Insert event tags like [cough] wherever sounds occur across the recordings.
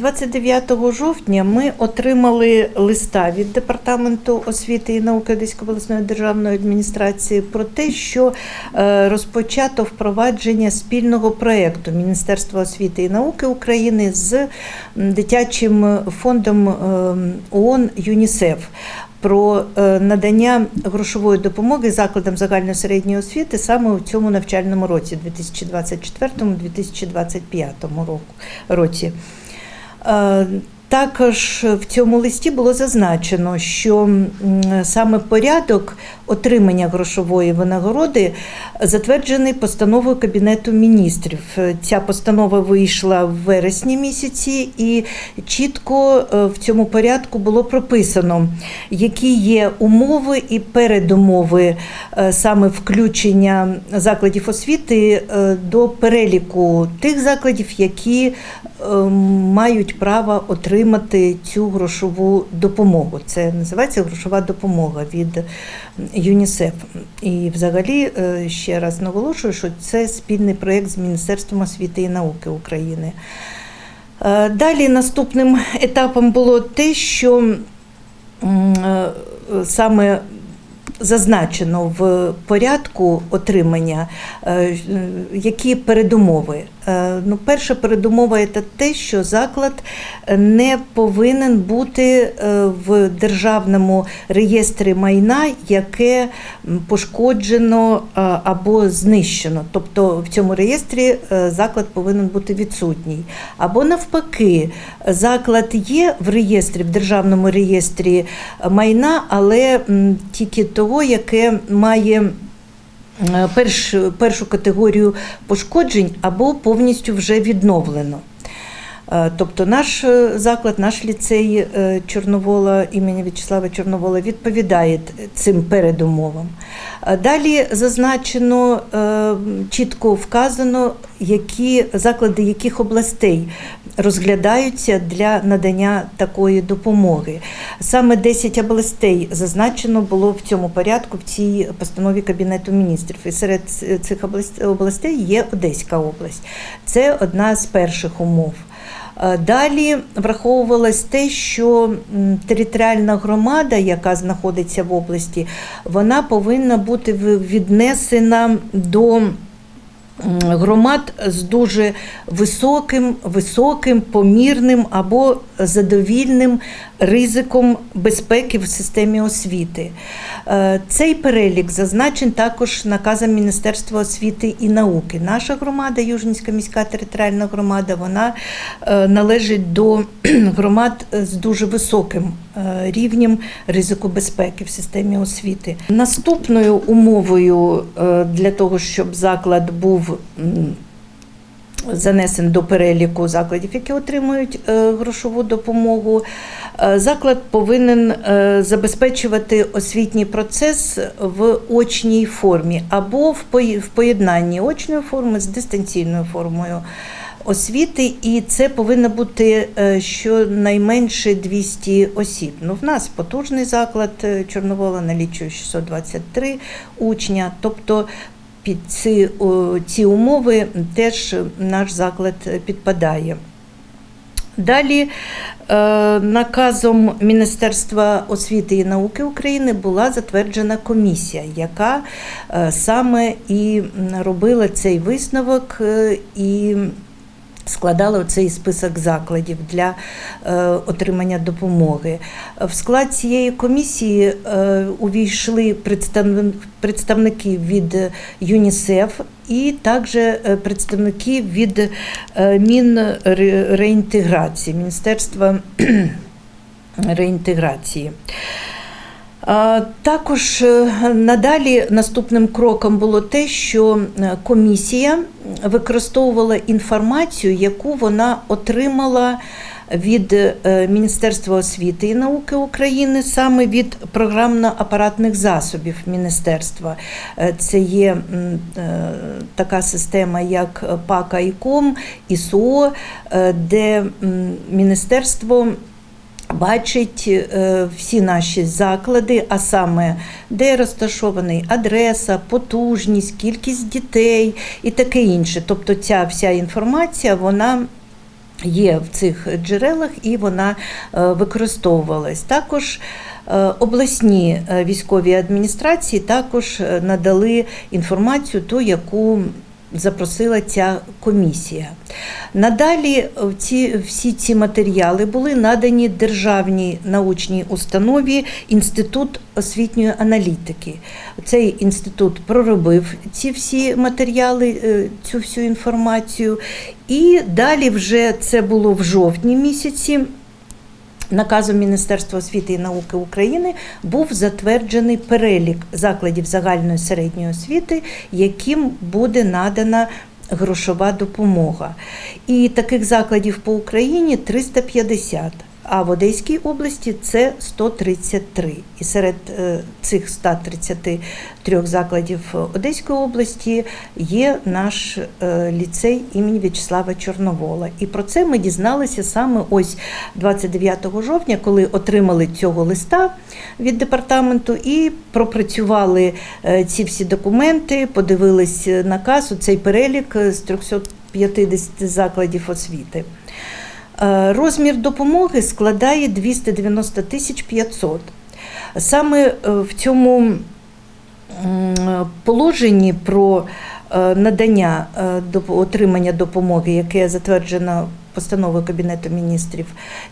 29 жовтня ми отримали листа від департаменту освіти і науки Одеської обласної державної адміністрації про те, що е, розпочато впровадження спільного проєкту Міністерства освіти і науки України з дитячим фондом е, ООН ЮНІСЕФ. Про е, надання грошової допомоги закладам загальної середньої освіти саме у цьому навчальному році, 2024-2025 року- році. Е, Також в цьому листі було зазначено, що саме порядок отримання грошової винагороди затверджений постановою Кабінету міністрів. Е, Ця постанова вийшла в вересні місяці, і чітко е, в цьому порядку було прописано, які є умови і передумови саме включення закладів освіти до переліку тих закладів, які мають право отримати цю грошову допомогу. Це називається грошова допомога від ЮНІСЕФ. І взагалі е, ще раз наголошую, що це спільний проєкт з Міністерством освіти і науки України. Е, Далі наступним етапом було те, що е, саме зазначено в порядку отримання, е, які передумови. Е, Ну, перша передумова це те, що заклад не повинен бути е, в державному реєстрі майна, яке пошкоджено або знищено. Тобто в цьому реєстрі заклад повинен бути відсутній. Або навпаки, заклад є в реєстрі, в державному реєстрі майна, але тільки того, яке має. е, Перш, першу категорію пошкоджень або повністю вже відновлено. Е, Тобто наш е, заклад, наш ліцей е, Чорновола імені В'ячеслава Чорновола відповідає цим передумовам. Далі зазначено, чітко вказано, які заклади яких областей розглядаються для надання такої допомоги. Саме 10 областей зазначено було в цьому порядку в цій постанові Кабінету міністрів. І серед цих областей є Одеська область. Це одна з перших умов. Е, Далі враховувалось те, що територіальна громада, яка знаходиться в області, вона повинна бути віднесена до громад з дуже високим, високим, помірним або задовільним ризиком безпеки в системі освіти. Е, Цей перелік зазначен також наказом Міністерства освіти і науки. Наша громада, Южнівська міська територіальна громада, вона е, належить до [clears throat] громад з дуже високим е, рівнем ризику безпеки в системі освіти. Наступною умовою для того, щоб заклад був занесен до переліку закладів, які отримують е, грошову допомогу. Е, Заклад повинен е, забезпечувати освітній процес в очній формі або в поєднанні очної форми з дистанційною формою освіти, і це повинно бути щонайменше 200 осіб. Ну, в нас потужний заклад Чорновола налічує 623 учня, тобто під ці, ці умови теж наш заклад підпадає. Далі е, наказом Міністерства освіти і науки України була затверджена комісія, яка е, саме і робила цей висновок е, і складала цей список закладів для е, отримання допомоги. В склад цієї комісії е, увійшли представники від ЮНІСЕФ і також е, представники від е, Мінреінтеграції, Міністерства [clears throat] реінтеграції. Також е, надалі наступним кроком було те, що е, комісія використовувала інформацію, яку вона отримала від е, Міністерства освіти і науки України, саме від програмно-апаратних засобів міністерства. Це є така система, як ПАКа і КОМ, ІСО, де міністерство бачить е, всі наші заклади, а саме де розташований адреса, потужність, кількість дітей і таке інше. Тобто ця вся інформація вона є в цих джерелах і вона е, використовувалась. Також е, обласні військові адміністрації також надали інформацію, ту, яку запросила ця комісія. Надалі ці, всі ці матеріали були надані державній научній установі Інститут освітньої аналітики. Цей інститут проробив ці всі матеріали, е, цю всю інформацію. І далі вже це було в жовтні місяці. Наказом Міністерства освіти і науки України був затверджений перелік закладів загальної середньої освіти, яким буде надана грошова допомога. І таких закладів по Україні 350. А в Одеській області це 133. І серед е, цих 133 закладів Одеської області є наш е, ліцей імені В'ячеслава Чорновола. І про це ми дізналися саме ось 29 жовтня, коли отримали цього листа від департаменту і пропрацювали е, ці всі документи, подивились наказ, у цей перелік з 350 закладів освіти. Е, Розмір допомоги складає 290 тисяч 500. Саме е, в цьому положенні про е, надання отримання допомоги, яке затверджено постановою Кабінету міністрів,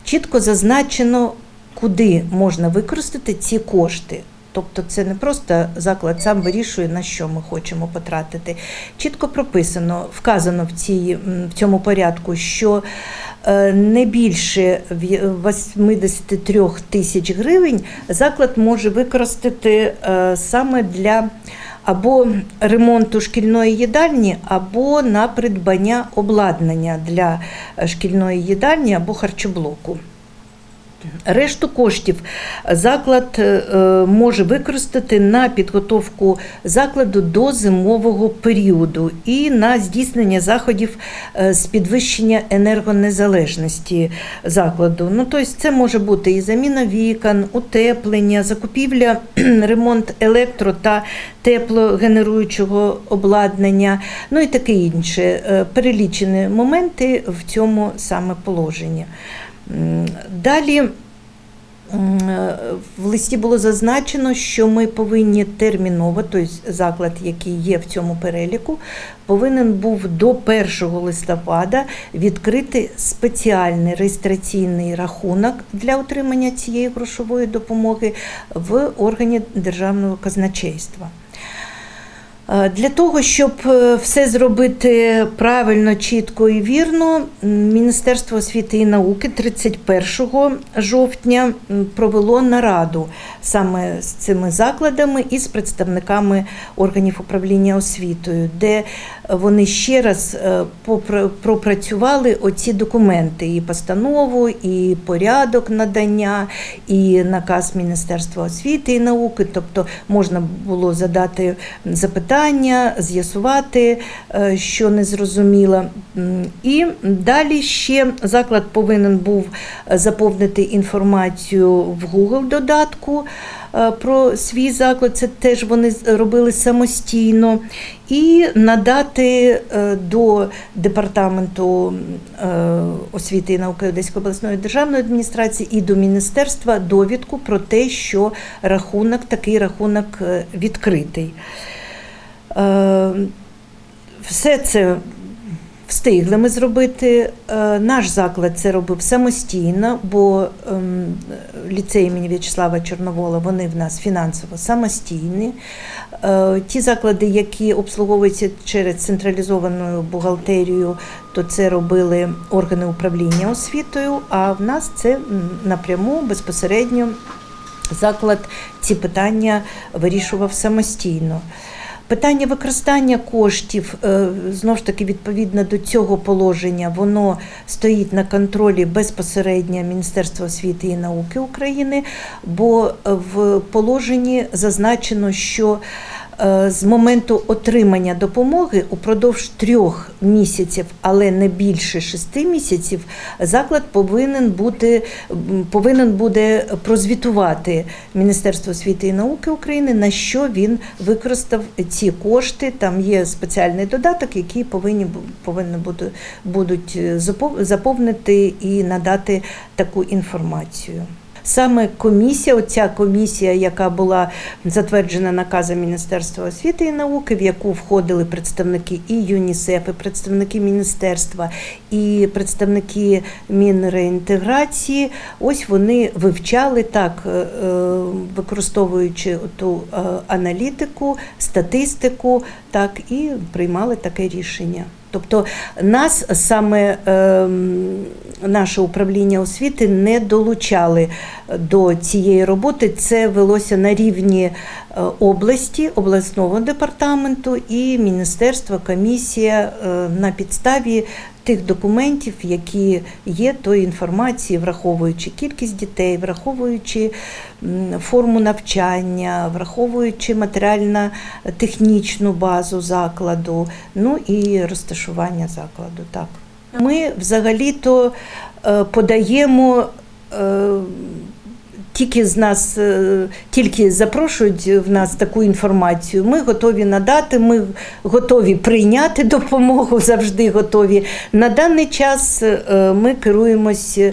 чітко зазначено, куди можна використати ці кошти. Тобто це не просто заклад сам вирішує, на що ми хочемо потратити. Чітко прописано, вказано в, цій, в цьому порядку, що не більше в- 83 тисяч гривень заклад може використати е, саме для або ремонту шкільної їдальні, або на придбання обладнання для е, шкільної їдальні або харчоблоку. Решту коштів заклад е, може використати на підготовку закладу до зимового періоду і на здійснення заходів е, з підвищення енергонезалежності закладу. Ну, тобто це може бути і заміна вікон, утеплення, закупівля, ремонт електро та теплогенеруючого обладнання, ну і таке інше. Е, Перелічені моменти в цьому саме положенні. Далі в листі було зазначено, що ми повинні терміново, тобто заклад, який є в цьому переліку, повинен був до 1 листопада відкрити спеціальний реєстраційний рахунок для отримання цієї грошової допомоги в органі державного казначейства. Е, Для того, щоб е, все зробити правильно, чітко і вірно, Міністерство освіти і науки 31 жовтня провело нараду саме з цими закладами і з представниками органів управління освітою, де вони ще раз е, пропрацювали оці документи, і постанову, і порядок надання, і наказ Міністерства освіти і науки. Тобто можна було задати запитання, з'ясувати, е, що не зрозуміло. І далі ще заклад повинен був е, заповнити інформацію в Google додатку е, про свій заклад. Це теж вони робили самостійно. І надати до департаменту освіти і науки Одеської обласної державної адміністрації і до міністерства довідку про те, що рахунок, такий рахунок відкритий. Е, Все це встигли ми зробити. Е, Наш заклад це робив самостійно, бо ем, ліцей імені В'ячеслава Чорновола вони в нас фінансово самостійні. Е, Ті заклади, які обслуговуються через централізовану бухгалтерію, то це робили органи управління освітою. А в нас це напряму безпосередньо заклад ці питання вирішував самостійно. Питання використання коштів знов знову ж таки відповідно до цього положення, воно стоїть на контролі безпосередньо Міністерства освіти і науки України, бо в положенні зазначено, що е, з моменту отримання допомоги упродовж трьох місяців, але не більше шести місяців, заклад повинен бути повинен буде прозвітувати Міністерство освіти і науки України, на що він використав ці кошти. Там є спеціальний додаток, який повинні повинні бути будуть е, заповнити і надати таку інформацію. Саме комісія, оця комісія, яка була затверджена наказом Міністерства освіти і науки, в яку входили представники і ЮНІСЕФ, і представники міністерства, і представники Мінреінтеграції, ось вони вивчали так, е, е, використовуючи ту е, аналітику, статистику, так і приймали таке рішення. Тобто нас саме е, наше управління освіти не долучали до цієї роботи. Це велося на рівні е, області, обласного департаменту і міністерства, комісія е, на підставі тих документів, які є, тої інформації, враховуючи кількість дітей, враховуючи форму навчання, враховуючи матеріально-технічну базу закладу, ну і розташування закладу. Так. Ми взагалі-то е, подаємо. Тільки з нас е, тільки запрошують в нас таку інформацію. Ми готові надати, ми готові прийняти допомогу, [laughs] завжди готові. На даний час е, ми керуємось е,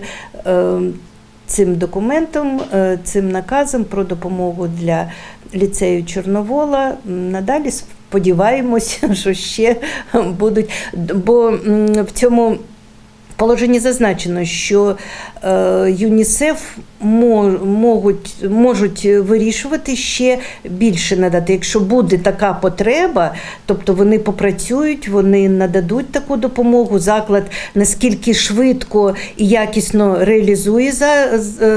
цим документом, цим наказом про допомогу для ліцею Чорновола. Надалі сподіваємося, [laughs] що ще будуть. Бо в цьому положенні зазначено, що е, ЮНІСЕФ можуть, можуть вирішувати ще більше надати. Якщо буде така потреба, тобто вони попрацюють, вони нададуть таку допомогу. Заклад наскільки швидко і якісно реалізує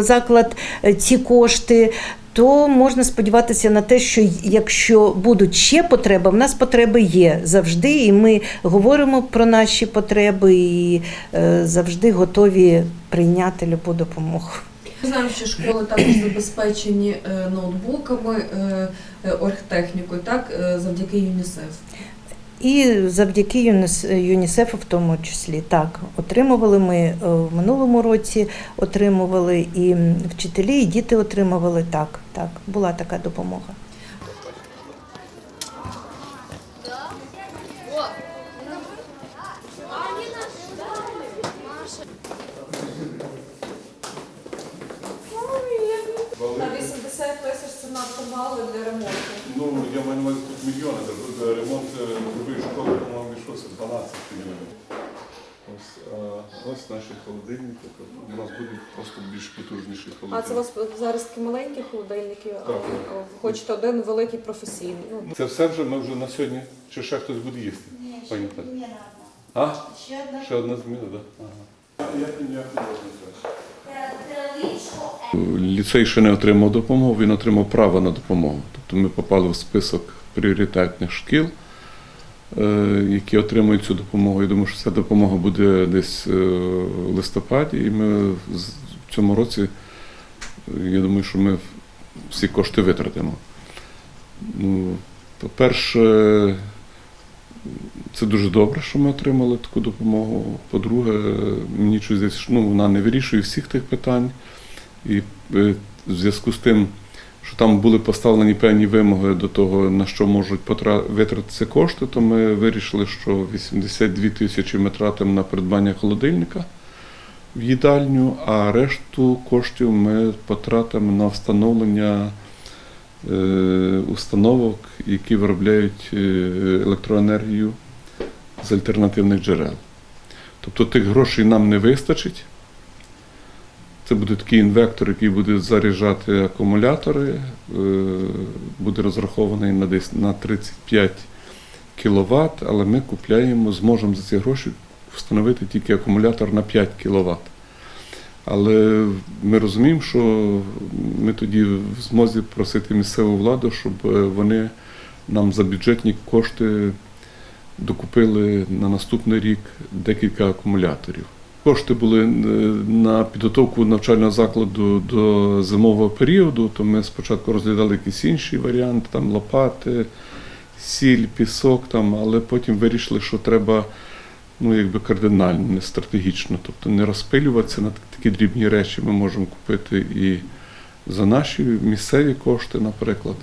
заклад е, ці кошти. То можна сподіватися на те, що якщо будуть ще потреби, в нас потреби є завжди, і ми говоримо про наші потреби і е, завжди готові прийняти любу допомогу. Ми знаємо, що школи також забезпечені е, ноутбуками, е, оргтехнікою, так, завдяки ЮНІСЕФ. І завдяки ЮНІС- ЮНІСЕФу в тому числі так отримували ми е, в минулому році, отримували і вчителі, і діти отримували так. Так, була така допомога. На 80 тисяч це надто мало для ремонту. Ну, я маю на увазі тут мільйони, ремонт е, нової школи, по-моєму, йшовся 12 мільйонів. Ось, а, ось наші холодильники, тобто у нас будуть просто більш потужніші А це у вас зараз такі маленькі холодильники, а, Так. а ви хочете один великий професійний. Ну, Це все вже ми вже на сьогодні, чи ще хтось буде їсти? Ні, ще Пані зміна одна. А? Ще одна. Ще одна зміна, так? Ага. Як ніяк не можна Ліцей ще не отримав допомогу, він отримав право на допомогу. Тобто ми попали в список пріоритетних шкіл, е, які отримують цю допомогу. Я думаю, що ця допомога буде десь е, в листопаді, і ми в цьому році, е, я думаю, що ми всі кошти витратимо. Ну, по-перше, це дуже добре, що ми отримали таку допомогу. По-друге, мені здається, ну, вона не вирішує всіх тих питань. І е, в зв'язку з тим, що там були поставлені певні вимоги до того, на що можуть витратитися кошти, то ми вирішили, що 82 тисячі ми тратимо на придбання холодильника в їдальню, а решту коштів ми потратимо на встановлення установок, які виробляють е, електроенергію з альтернативних джерел. Тобто тих грошей нам не вистачить. Це буде такий інвектор, який буде заряджати акумулятори, е, буде розрахований на десь на 35 кВт, але ми купляємо, зможемо за ці гроші встановити тільки акумулятор на 5 кВт. Але ми розуміємо, що ми тоді в змозі просити місцеву владу, щоб е, вони нам за бюджетні кошти докупили на наступний рік декілька акумуляторів. Кошти були е, на підготовку навчального закладу до зимового періоду, то ми спочатку розглядали якісь інші варіанти, там лопати, сіль, пісок там, але потім вирішили, що треба ну, якби кардинально, не стратегічно. Тобто не розпилюватися на такі дрібні речі ми можемо купити і за наші місцеві кошти, наприклад.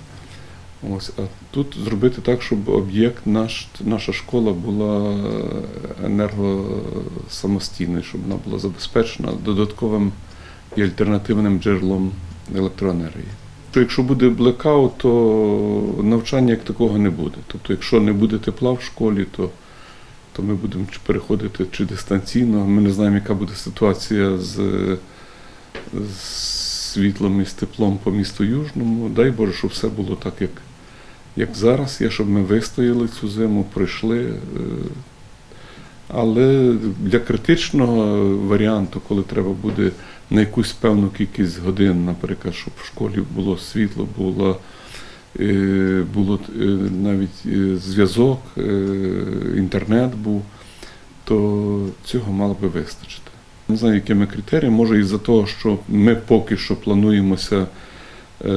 Ось, а тут зробити так, щоб об'єкт, наш, наша школа була енергосамостійною, щоб вона була забезпечена додатковим і альтернативним джерелом електроенергії. Що Якщо буде блекаут, то навчання як такого не буде. Тобто, якщо не буде тепла в школі, то, то ми будемо переходити чи дистанційно. Ми не знаємо, яка буде ситуація з, з світлом і з теплом по місту Южному. Дай Боже, щоб все було так, як, як зараз є, щоб ми вистояли цю зиму, пройшли. е, Але для критичного варіанту, коли треба буде на якусь певну кількість годин, наприклад, щоб в школі було світло, було, було е, навіть е, зв'язок, е, інтернет був, то цього мало би вистачити. Не знаю, якими критеріями, може із-за того, що ми поки що плануємося е,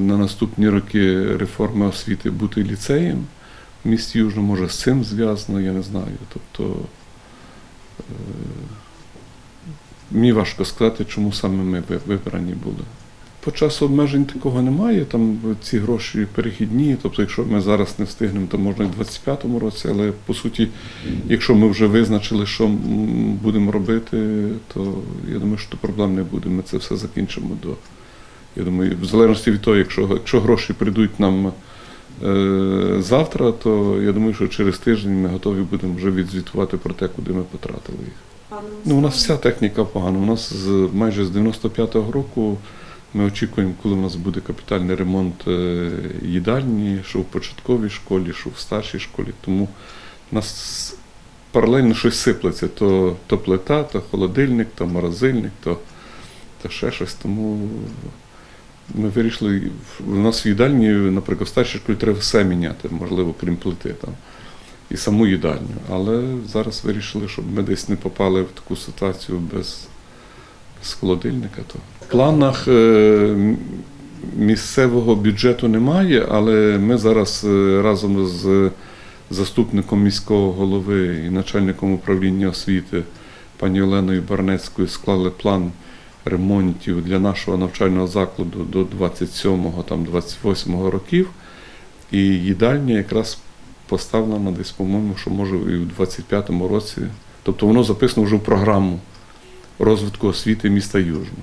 на наступні роки реформи освіти бути ліцеєм в місті Южно, може з цим зв'язано, я не знаю. Тобто е, мені важко сказати, чому саме ми вибрані були. По часу обмежень такого немає, там ці гроші перехідні, тобто якщо ми зараз не встигнемо, то можна і в 25-му році, але по суті, якщо ми вже визначили, що будемо робити, то я думаю, що проблем не буде. Ми це все закінчимо до. Я думаю, в залежності від того, якщо, якщо гроші прийдуть нам е, завтра, то я думаю, що через тиждень ми готові будемо вже відзвітувати про те, куди ми потратили їх. Ну, у нас вся техніка погана. У нас з майже з 95-го року ми очікуємо, коли у нас буде капітальний ремонт е, їдальні, що в початковій школі, що в старшій школі. Тому у нас паралельно щось сиплеться. То, то плита, то холодильник, то морозильник, то, то ще щось. Тому ми вирішили, у нас в їдальні, наприклад, в старшій школі треба все міняти, можливо, крім плити там. І саму їдальню. Але зараз вирішили, щоб ми десь не попали в таку ситуацію без, без холодильника. То. Планах е, місцевого бюджету немає, але ми зараз е, разом з заступником міського голови і начальником управління освіти пані Оленою Барнецькою склали план ремонтів для нашого навчального закладу до 27-го 28-го років. І їдальня якраз поставлена десь, по-моєму, що може і в 25-му році. Тобто воно записано вже в програму розвитку освіти міста Южного.